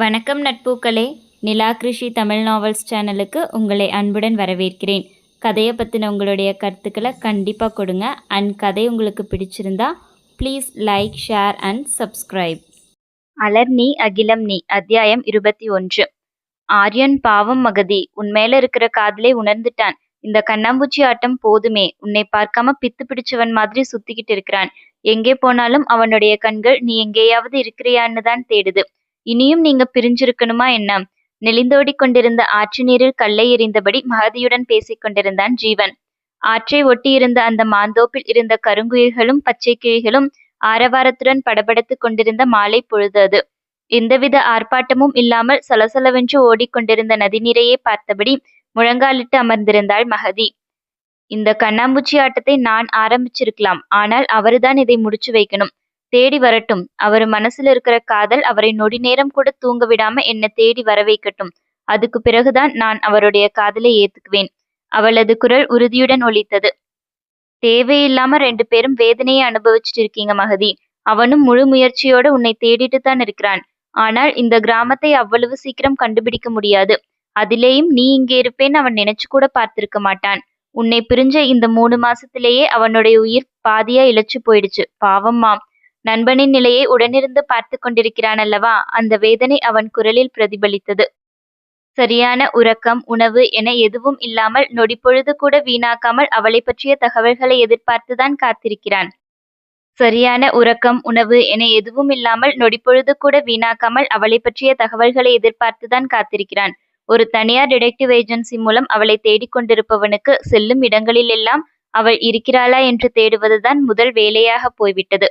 வணக்கம் நட்பூக்களே. நிலா கிருஷி தமிழ் நாவல்ஸ் சேனலுக்கு உங்களை அன்புடன் வரவேற்கிறேன். கதையை பற்றின உங்களுடைய கருத்துக்களை கண்டிப்பாக கொடுங்க. அண்ட் கதை உங்களுக்கு பிடிச்சிருந்தா please like share and subscribe அலர் நீ அகிலம் நீ அத்தியாயம் இருபத்தி ஒன்று. ஆரியன் பாவம் மகதி உன் மேல இருக்கிற காதலை உணர்ந்துட்டான். இந்த கண்ணாம்பூச்சி ஆட்டம் போதுமே. உன்னை பார்க்காம பித்து பிடிச்சவன் மாதிரி சுத்திக்கிட்டு இருக்கிறான். எங்கே போனாலும் அவனுடைய கண்கள் நீ எங்கேயாவது இருக்கிறியான்னு தான் தேடுது. இனியும் நீங்க பிரிஞ்சிருக்கணுமா என்ன? நெளிந்தோடி கொண்டிருந்த ஆற்று நீரில் கல்லை எறிந்தபடி மகதியுடன் பேசிக் கொண்டிருந்தான் ஜீவன். ஆற்றை ஒட்டியிருந்த அந்த மாந்தோப்பில் இருந்த கருங்குயில்களும் பச்சை கிளிகளும் ஆரவாரத்துடன் படபடத்துக் கொண்டிருந்த மாலை பொழுது அது எந்தவித ஆர்ப்பாட்டமும் இல்லாமல் சலசலவென்று ஓடிக்கொண்டிருந்த நதிநீரையே பார்த்தபடி முழங்காலிட்டு அமர்ந்திருந்தாள் மகதி. இந்த கண்ணாம்பூச்சி ஆட்டத்தை நான் ஆரம்பிச்சிருக்கலாம் ஆனால் அவருதான் இதை முடிச்சு வைக்கணும். தேடி வரட்டும். அவர் மனசுல இருக்கிற காதல் அவரை நொடி நேரம் கூட தூங்க விடாம என்ன தேடி வர வைக்கட்டும். அதுக்கு பிறகுதான் நான் அவருடைய காதலை ஏத்துக்குவேன். அவளது குரல் உறுதியுடன் ஒலித்தது. தேவையில்லாம ரெண்டு பேரும் வேதனையை அனுபவிச்சுட்டு இருக்கீங்க மகதி. அவனும் முழு முயற்சியோட உன்னை தேடிட்டு தான் இருக்கிறான். ஆனால் இந்த கிராமத்தை அவ்வளவு சீக்கிரம் கண்டுபிடிக்க முடியாது. அதிலேயும் நீ இங்கே இருப்பேன்னு அவன் நினைச்சு கூட பார்த்திருக்க மாட்டான். உன்னை பிரிஞ்ச இந்த மூணு மாசத்திலேயே அவனுடைய உயிர் பாதியா இழைச்சு போயிடுச்சு. பாவம்மா. நண்பனின் நிலையை உடனிருந்து பார்த்து கொண்டிருக்கிறான் அல்லவா அந்த வேதனை அவன் குரலில் பிரதிபலித்தது. சரியான உறக்கம் உணவு என எதுவும் இல்லாமல் நொடிப்பொழுது கூட வீணாக்காமல் அவளை பற்றிய தகவல்களை எதிர்பார்த்துதான் காத்திருக்கிறான். சரியான உறக்கம் உணவு என எதுவும் இல்லாமல் நொடிப்பொழுது கூட வீணாக்காமல் அவளை பற்றிய தகவல்களை எதிர்பார்த்துதான் காத்திருக்கிறான். ஒரு தனியார் டிடெக்டிவ் ஏஜென்சி மூலம் அவளை தேடிக்கொண்டிருப்பவனுக்கு செல்லும் இடங்களிலெல்லாம் அவள் இருக்கிறாளா என்று தேடுவதுதான் முதல் வேலையாக போய்விட்டது.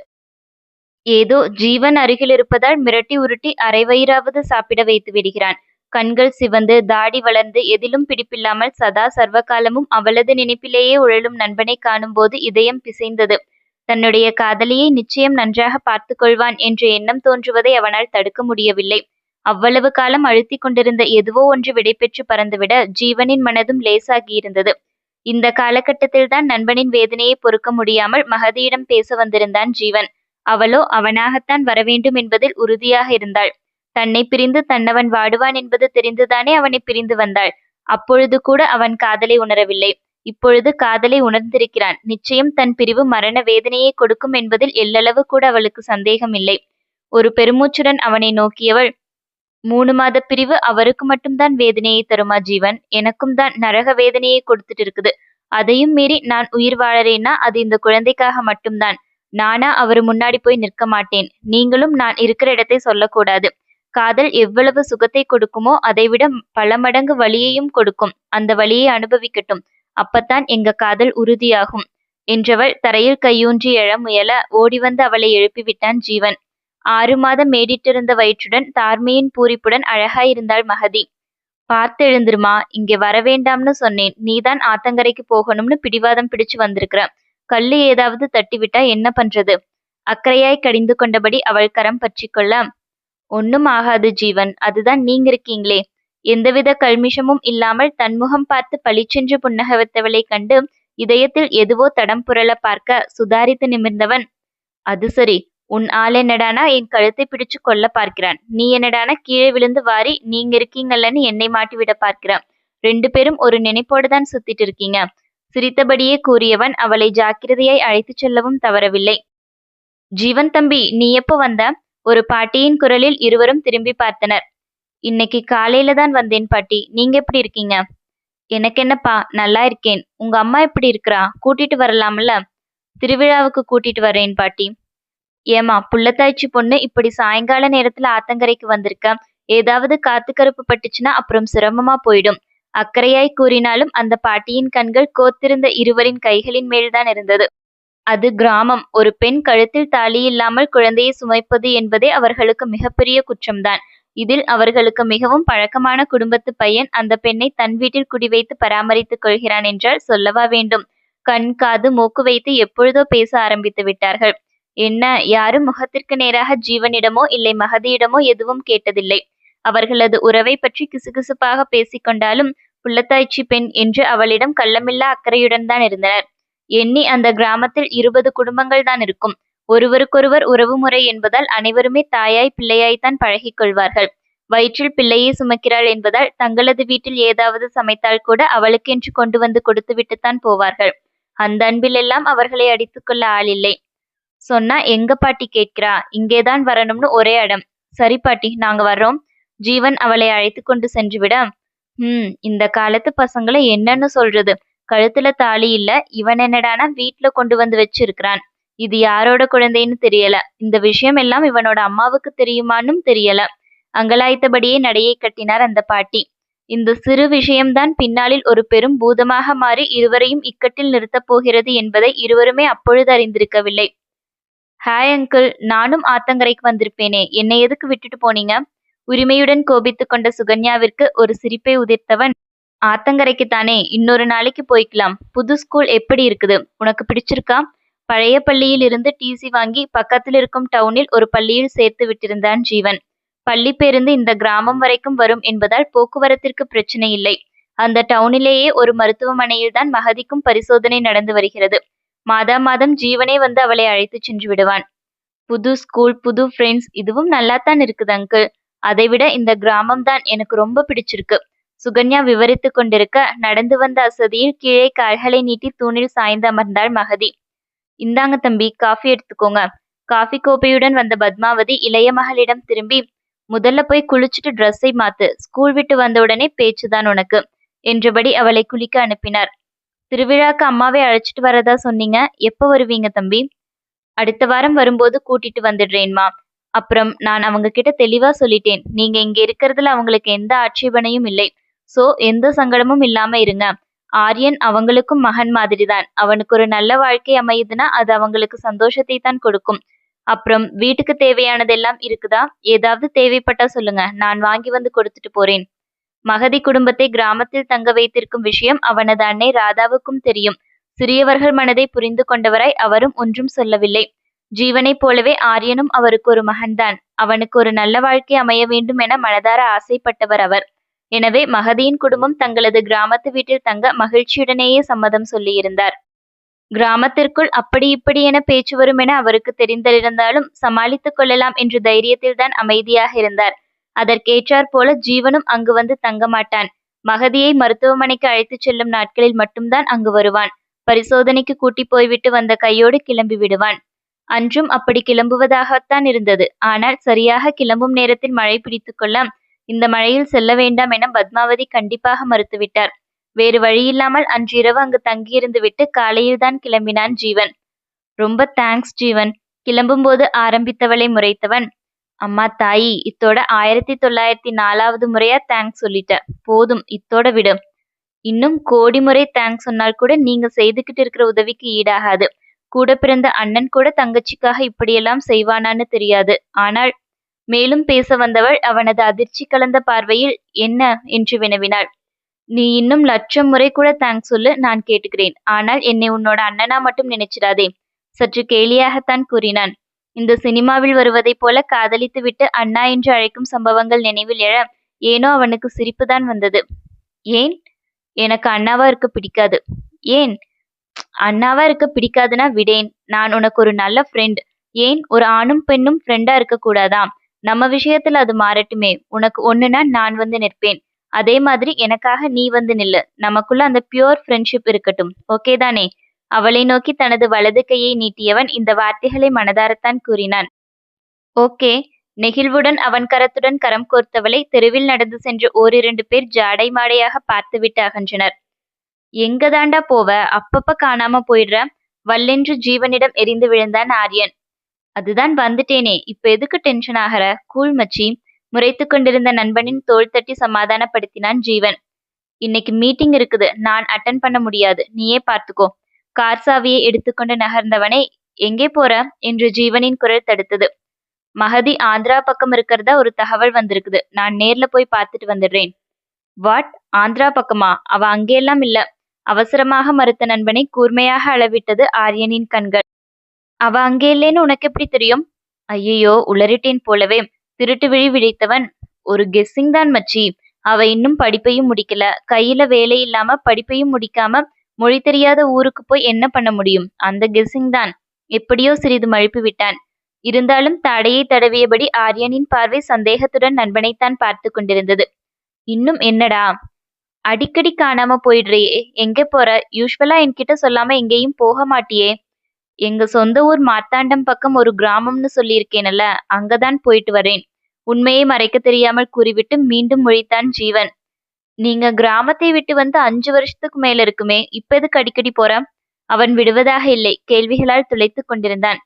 ஏதோ ஜீவன் அருகில் இருப்பதால் மிரட்டி உருட்டி அரை வயிறாவது சாப்பிட வைத்து விடுகிறான். கண்கள் சிவந்து தாடி வளர்ந்து எதிலும் பிடிப்பில்லாமல் சதா சர்வகாலமும் அவளது நினைப்பிலேயே உழலும் நண்பனை காணும்போது இதயம் பிசைந்தது. தன்னுடைய காதலியை நிச்சயம் நன்றாக பார்த்து கொள்வான் என்ற எண்ணம் தோன்றுவதை அவனால் தடுக்க முடியவில்லை. அவ்வளவு காலம் அழுத்தி கொண்டிருந்த எதுவோ ஒன்று விடைபெற்று பறந்துவிட ஜீவனின் மனதும் லேசாகியிருந்தது. இந்த காலகட்டத்தில்தான் நண்பனின் வேதனையை பொறுக்க முடியாமல் மகதியிடம் பேச வந்திருந்தான் ஜீவன். அவளோ அவனாகத்தான் வரவேண்டும் என்பதில் உறுதியாக இருந்தாள். தன்னை பிரிந்து தன்னவன் வாடுவான் என்பது தெரிந்துதானே அவனை பிரிந்து வந்தாள். அப்பொழுது கூட அவன் காதலை உணரவில்லை. இப்பொழுது காதலை உணர்ந்திருக்கிறான். நிச்சயம் தன் பிரிவு மரண வேதனையை கொடுக்கும் என்பதில் எல்லளவு கூட அவளுக்கு சந்தேகம் இல்லை ஒரு பெருமூச்சுடன் அவனை நோக்கியவள் மூணு மாத பிரிவு அவருக்கு மட்டும்தான் வேதனையை தருமா ஜீவன்? எனக்கும் தான் நரக வேதனையை கொடுத்துட்டு இருக்குது அதையும் மீறி நான் உயிர் வாழறேன்னா அது இந்த குழந்தைக்காக மட்டும்தான். நானா அவர் முன்னாடி போய் நிற்க மாட்டேன். நீங்களும் நான் இருக்கிற இடத்தை சொல்லக்கூடாது. காதல் எவ்வளவு சுகத்தை கொடுக்குமோ அதைவிட பல மடங்கு வலியையும் கொடுக்கும். அந்த வலியை அனுபவிக்கட்டும். அப்பத்தான் எங்க காதல் உறுதியாகும். என்றவள் தரையில் கையூன்றி எழ முயல ஓடி வந்து அவளை எழுப்பிவிட்டான் ஜீவன். ஆறு மாதம் மேடிட்டிருந்த வயிற்றுடன் தார்மையின் பூரிப்புடன் அழகாயிருந்தாள் மகதி. பார்த்து எழுந்திருமா இங்கே வரவேண்டாம்னு சொன்னேன். நீதான் ஆத்தங்கரைக்கு போகணும்னு பிடிவாதம் பிடிச்சு வந்திருக்கிற. கல்லு ஏதாவது தட்டிவிட்டா என்ன பண்றது? அக்கறையாய் கடிந்து கொண்டபடி அவள் கரம் பற்றிக்கொள்ள, ஒன்னும் ஆகாது ஜீவன் அதுதான் நீங்க இருக்கீங்களே. எந்தவித கல்மிஷமும் இல்லாமல் தன்முகம் பார்த்து பளிச்சென்று புன்னகவத்தவளை கண்டு இதயத்தில் எதுவோ தடம் புரள பார்க்க சுதாரித்து நிமிர்ந்தவன். அது சரி உன் ஆள் என்னடானா என் கழுத்தை பிடிச்சு கொல்ல பார்க்கிறான். நீ என்னடானா கீழே விழுந்து வாரி நீங்க இருக்கீங்கல்லன்னு என்னை மாட்டி விட பார்க்கிறான். ரெண்டு பேரும் ஒரு நினைப்போடு தான் சுத்திட்டு இருக்கீங்க. சிரித்தபடியே கூறியவன் அவளை ஜாக்கிரதையாய் அழைத்துச் செல்லவும் தவறவில்லை. ஜீவன் தம்பி நீ எப்போ வந்த? ஒரு பாட்டியின் குரலில் இருவரும் திரும்பி பார்த்தனர். இன்னைக்கு காலையில தான் வந்தேன் பாட்டி. நீங்க எப்படி இருக்கீங்க? எனக்கு என்னப்பா நல்லா இருக்கேன். உங்க அம்மா எப்படி இருக்கிறா? கூட்டிட்டு வரலாம்ல? திருவிழாவுக்கு கூட்டிட்டு வரேன் பாட்டி. ஏமா புள்ளத்தாய்ச்சி பொண்ணு இப்படி சாயங்கால நேரத்துல ஆத்தங்கரைக்கு வந்திருக்க? ஏதாவது காத்து கருப்பு பட்டுச்சுன்னா அப்புறம் சிரமமா போயிடும். அக்கறையாய் கூறினாலும் அந்த பாட்டியின் கண்கள் கோத்திருந்த இருவரின் கைகளின் மேல்தான் இருந்தது. அது கிராமம். ஒரு பெண் கழுத்தில் தாலியில்லாமல் குழந்தையை சுமைப்பது என்பதே அவர்களுக்கு மிகப்பெரிய குற்றம்தான். இதில் அவர்களுக்கு மிகவும் பழக்கமான குடும்பத்து பையன் அந்த பெண்ணை தன் வீட்டில் குடிவைத்து பராமரித்துக் கொள்கிறான் என்றால் சொல்லவா வேண்டும்? கண் காது மூக்கு வைத்து எப்பொழுதோ பேச ஆரம்பித்து விட்டார்கள். என்ன யாரும் முகத்திற்கு நேராக ஜீவனிடமோ இல்லை மகதியிடமோ எதுவும் கேட்டதில்லை. அவர்களது உறவை பற்றி கிசுகிசுப்பாக பேசிக்கொண்டாலும் புள்ளத்தாய்ச்சி பெண் என்று அவளிடம் கள்ளமில்லா அக்கறையுடன் தான் இருந்தனர். எண்ணி அந்த கிராமத்தில் இருபது குடும்பங்கள் தான் இருக்கும். ஒருவருக்கொருவர் உறவு முறை என்பதால் அனைவருமே தாயாய் பிள்ளையாய்த்தான் பழகிக் கொள்வார்கள். வயிற்றில் பிள்ளையை சுமக்கிறாள் என்பதால் தங்களது வீட்டில் ஏதாவது சமைத்தால் கூட அவளுக்கென்று கொண்டு வந்து கொடுத்துவிட்டுத்தான் போவார்கள். அந்த அன்பிலெல்லாம் அவர்களை அடித்துக்கொள்ள ஆள் இல்லை. சொன்னா எங்க பாட்டி கேட்கிறா? இங்கேதான் வரணும்னு ஒரே அடம். சரி பாட்டி நாங்க வர்றோம். ஜீவன் அவளை அழைத்து கொண்டு சென்று விட ஹம் இந்த காலத்து பசங்களை என்னன்னு சொல்றது? கழுத்துல தாலி இல்ல இவன் என்னடானா வீட்ல கொண்டு வந்து வச்சிருக்கிறான். இது யாரோட குழந்தைன்னு தெரியல. இந்த விஷயம் எல்லாம் இவனோட அம்மாவுக்கு தெரியுமானும் தெரியல. அங்கலாய்த்தபடியே நடையை கட்டினார் அந்த பாட்டி. இந்த சிறு விஷயம்தான் பின்னாளில் ஒரு பெரும் பூதமாக மாறி இருவரையும் இக்கட்டில் நிறுத்தப் போகிறது என்பதை இருவருமே அப்பொழுது அறிந்திருக்கவில்லை. ஹாய் அங்கிள் நானும் ஆத்தங்கரைக்கு வந்திருப்பேனே. என்னை எதுக்கு விட்டுட்டு போனீங்க? உரிமையுடன் கோபித்துக் கொண்ட சுகன்யாவிற்கு ஒரு சிரிப்பை உதிர்த்தவன் ஆத்தங்கரைக்குத்தானே இன்னொரு நாளைக்கு போய்க்கலாம். புது ஸ்கூல் எப்படி இருக்குது? உனக்கு பிடிச்சிருக்கா? பழைய பள்ளியில் இருந்து டிசி வாங்கி பக்கத்தில் இருக்கும் டவுனில் ஒரு பள்ளியில் சேர்த்து விட்டிருந்தான் ஜீவன். பள்ளி பேருந்து இந்த கிராமம் வரைக்கும் வரும் என்பதால் போக்குவரத்திற்கு பிரச்சனை இல்லை. அந்த டவுனிலேயே ஒரு மருத்துவமனையில் தான் மகதிக்கும் பரிசோதனை நடந்து வருகிறது. மாதா மாதம் ஜீவனே வந்து அவளை அழைத்து சென்று விடுவான். புது ஸ்கூல் புது ஃப்ரெண்ட்ஸ் இதுவும் நல்லாத்தான் இருக்குது அங்கிள் அதைவிட இந்த கிராமம் தான் எனக்கு ரொம்ப பிடிச்சிருக்கு. சுகன்யா விவரித்து கொண்டிருக்க நடந்து வந்த அசதியில் கீழே கால்களை நீட்டி தூணில் சாய்ந்து அமர்ந்தாள் மகதி. இந்தாங்க தம்பி காஃபி எடுத்துக்கோங்க. காஃபி கோப்பையுடன் வந்த பத்மாவதி இளைய மகளிடம் திரும்பி முதல்ல போய் குளிச்சுட்டு ட்ரெஸ்ஸை மாத்து. ஸ்கூல் விட்டு வந்த உடனே பேச்சுதான் உனக்கு என்றபடி அவளை குளிக்க அனுப்பினார். திருவிழாக்கு அம்மாவை அழைச்சிட்டு வரதா சொன்னீங்க? எப்போ வருவீங்க தம்பி? அடுத்த வாரம் வரும்போது கூட்டிட்டு வந்துடுறேன்மா. அப்புறம் நான் அவங்க கிட்ட தெளிவா சொல்லிட்டேன். நீங்க இங்க இருக்கிறதுல அவங்களுக்கு எந்த ஆட்சேபனையும் இல்லை. சோ எந்த சங்கடமும் இல்லாம இருங்க. ஆரியன் அவங்களுக்கும் மகன் மாதிரிதான். அவனுக்கு ஒரு நல்ல வாழ்க்கை அமையுதுன்னா அது அவங்களுக்கு சந்தோஷத்தை தான் கொடுக்கும். அப்புறம் வீட்டுக்கு தேவையானதெல்லாம் இருக்குதா? ஏதாவது தேவைப்பட்டா சொல்லுங்க. நான் வாங்கி வந்து கொடுத்துட்டு போறேன். மகதி குடும்பத்தை கிராமத்தில் தங்க வைத்திருக்கும் விஷயம் அவனது அன்னை ராதாவுக்கும் தெரியும். சிறியவர்கள் மனதை புரிந்து கொண்டவராய் அவரும் ஒன்றும் சொல்லவில்லை. ஜீவனைப் போலவே ஆரியனும் அவருக்கு ஒரு மகன்தான். அவனுக்கு ஒரு நல்ல வாழ்க்கை அமைய வேண்டும் என மனதார ஆசைப்பட்டவர் அவர். எனவே மகதியின் குடும்பம் தங்களது கிராமத்து வீட்டில் தங்க மகிழ்ச்சியுடனேயே சம்மதம் சொல்லியிருந்தார். கிராமத்திற்குள் அப்படி இப்படி என பேச்சு வரும் என அவருக்கு தெரிந்திருந்தாலும் சமாளித்துக் கொள்ளலாம் என்ற தைரியத்தில் தான் அமைதியாக இருந்தார். அதற்கேற்றாற் போல ஜீவனும் அங்கு வந்து தங்க மாட்டான். மகதியை மருத்துவமனைக்கு அழைத்துச் செல்லும் நாட்களில் மட்டும்தான் அங்கு வருவான். பரிசோதனைக்கு கூட்டி போய்விட்டு வந்த கையோடு கிளம்பி விடுவான். அன்றும் அப்படி கிளம்புவதாகத்தான் இருந்தது. ஆனால் சரியாக கிளம்பும் நேரத்தில் மழை பிடித்துக்கொள்ள இந்த மழையில் செல்ல வேண்டாம் என பத்மாவதி கண்டிப்பாக மறுத்துவிட்டார். வேறு வழியில்லாமல் அன்றிரவு அங்கு தங்கியிருந்து விட்டு காலையில்தான் கிளம்பினான் ஜீவன். ரொம்ப தேங்க்ஸ் ஜீவன். கிளம்பும்போது ஆரம்பித்தவளை முறைத்தவன். அம்மா தாயி இத்தோட ஆயிரத்தி தொள்ளாயிரத்தி நாலாவது முறையா தேங்க்ஸ் சொல்லிட்ட. போதும் இத்தோட விடு. இன்னும் கோடி முறை தேங்க்ஸ் சொன்னால் கூட நீங்க செய்துகிட்டு இருக்கிற உதவிக்கு ஈடாகாது. கூட பிறந்த அண்ணன் கூட தங்கச்சிக்காக இப்படியெல்லாம் செய்வானான்னு தெரியாது. ஆனால் மேலும் பேச வந்தவள் அவனது அதிர்ச்சி கலந்த பார்வையில் என்ன என்று வினவினாள். நீ இன்னும் லட்சம் முறை கூட தேங்க்ஸ் சொல்லு நான் கேட்டுக்கிறேன். ஆனால் என்னை உன்னோட அண்ணனா மட்டும் நினைச்சிடாதே சற்று கேலியாகத்தான் கூறினான். இந்த சினிமாவில் வருவதைப் போல காதலித்து விட்டு அண்ணா என்று அழைக்கும் சம்பவங்கள் நினைவில் எழ ஏனோ அவனுக்கு சிரிப்புதான் வந்தது. ஏன்? எனக்கு அண்ணாவா இருக்க பிடிக்காது. ஏன்? அண்ணாவா இருக்க பிடிக்காதுன்னா விடேன். நான் உனக்கு ஒரு நல்ல ஃப்ரெண்ட் ஏன்? ஒரு ஆணும் பெண்ணும் ஃப்ரெண்டா இருக்க கூடாதா நம்ம விஷயத்துல அது மாறட்டுமே. உனக்கு ஒண்ணுனா நான் வந்து நிற்பேன். அதே மாதிரி எனக்காக நீ வந்து நில்லு. நமக்குள்ள அந்த பியூர் ஃப்ரெண்ட்ஷிப் இருக்கட்டும். ஓகே தானே? அவளை நோக்கி தனது வலது கையை நீட்டியவன் இந்த வார்த்தைகளை மனதாரத்தான் கூறினான். ஓகே நெகிழ்வுடன் அவன் கரத்துடன் கரம் கோர்த்தவளை தெருவில் நடந்து சென்று ஓரிரண்டு பேர் ஜாடை மாடையாக பார்த்துவிட்டு அகன்றனர். எங்க தாண்டா போவ? அப்பப்ப காணாம போயிடுற? வல்லென்று ஜீவனிடம் எரிந்து விழுந்தான் ஆரியன். அதுதான் வந்துட்டேனே. இப்ப எதுக்கு டென்ஷன் ஆகிற கூழ் மச்சி. முறைத்து கொண்டிருந்த நண்பனின் தோள் தட்டி சமாதானப்படுத்தினான் ஜீவன். இன்னைக்கு மீட்டிங் இருக்குது. நான் அட்டன் பண்ண முடியாது. நீயே பார்த்துக்கோ. கார் சாவியை எடுத்துக்கொண்டு நகர்ந்தவனே எங்கே போற என்று ஜீவனின் குரல் தடுத்தது. மகதி ஆந்திரா பக்கம் இருக்கிறதா? ஒரு தகவல் வந்திருக்குது. நான் நேர்ல போய் பார்த்துட்டு வந்துடுறேன். வாட்? ஆந்திரா பக்கமா? அவ அங்கேயெல்லாம் இல்ல. அவசரமாக மறுத்த நண்பனை கூர்மையாக அளவிட்டது ஆரியனின் கண்கள். அவ அங்கே இல்லைன்னு உனக்கு எப்படி தெரியும்? ஐயையோ உளறிட்டேன் போலவே. திருட்டு விழி விழித்தவன் ஒரு கெஸ்ஸிங் தான் மச்சி. அவ இன்னும் படிப்பையும் முடிக்கல. கையில வேலை இல்லாம படிப்பையும் முடிக்காம மொழி தெரியாத ஊருக்கு போய் என்ன பண்ண முடியும்? அந்த கெஸ்ஸிங் தான். எப்படியோ சிறிது மழுப்பி விட்டான். இருந்தாலும் தடையை தடவியபடி ஆரியனின் பார்வை சந்தேகத்துடன் நண்பனைத்தான் பார்த்து கொண்டிருந்தது. இன்னும் என்னடா? அடிக்கடி காணாம போயிடுறியே எங்க போற? யூஸ்வலா என்கிட்ட சொல்லாம எங்கேயும் போக மாட்டியே. எங்க சொந்த ஊர் மார்த்தாண்டம் பக்கம் ஒரு கிராமம்னு சொல்லியிருக்கேனல்ல அங்கதான் போயிட்டு வரேன். உண்மையை மறைக்க தெரியாமல் கூறிவிட்டு மீண்டும் மொழித்தான் ஜீவன். நீங்க கிராமத்தை விட்டு வந்து அஞ்சு வருஷத்துக்கு மேல இருக்குமே இப்ப எதுக்கு அடிக்கடி போற? அவன் விடுவதாக இல்லை கேள்விகளால் துளைத்து கொண்டிருந்தான்.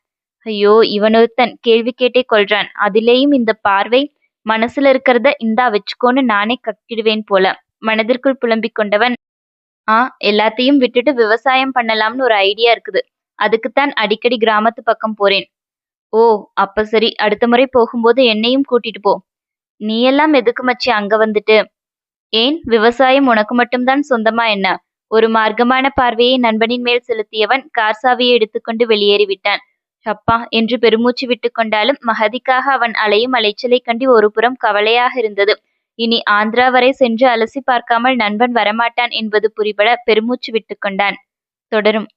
ஐயோ இவனொருத்தன் கேள்வி கேட்டே கொள்றான். அதிலேயும் இந்த பார்வை மனசுல இருக்கிறத இந்தா வச்சுக்கோன்னு நானே கக்கிடுவேன் போல. மனதிற்குள் புலம்பிக் கொண்டவன். ஆ எல்லாத்தையும் விட்டுட்டு விவசாயம் பண்ணலாம்னு ஒரு ஐடியா இருக்குது. அதுக்குத்தான் அடிக்கடி கிராமத்து பக்கம் போறேன். ஓ அப்ப சரி அடுத்த முறை போகும்போது என்னையும் கூட்டிட்டு போ. நீ எல்லாம் எதுக்கு மச்சி அங்க வந்துட்டு? ஏன் விவசாயம் உனக்கு மட்டும்தான் சொந்தமா என்ன? ஒரு மார்க்கமான பார்வையை நண்பனின் மேல் செலுத்தியவன் கார் சாவியை எடுத்துக்கொண்டு வெளியேறிவிட்டான் அப்பா என்று பெருமூச்சு விட்டு கொண்டாலும் மகதிக்காக அவன் அலையும் அலைச்சலை கண்டு ஒரு புறம் கவலையாக இருந்தது. இனி ஆந்திரா வரை சென்று அலசி பார்க்காமல் நண்பன் வரமாட்டான் என்பது புரிபட பெருமூச்சு விட்டுக்கொண்டான் தொடரும்.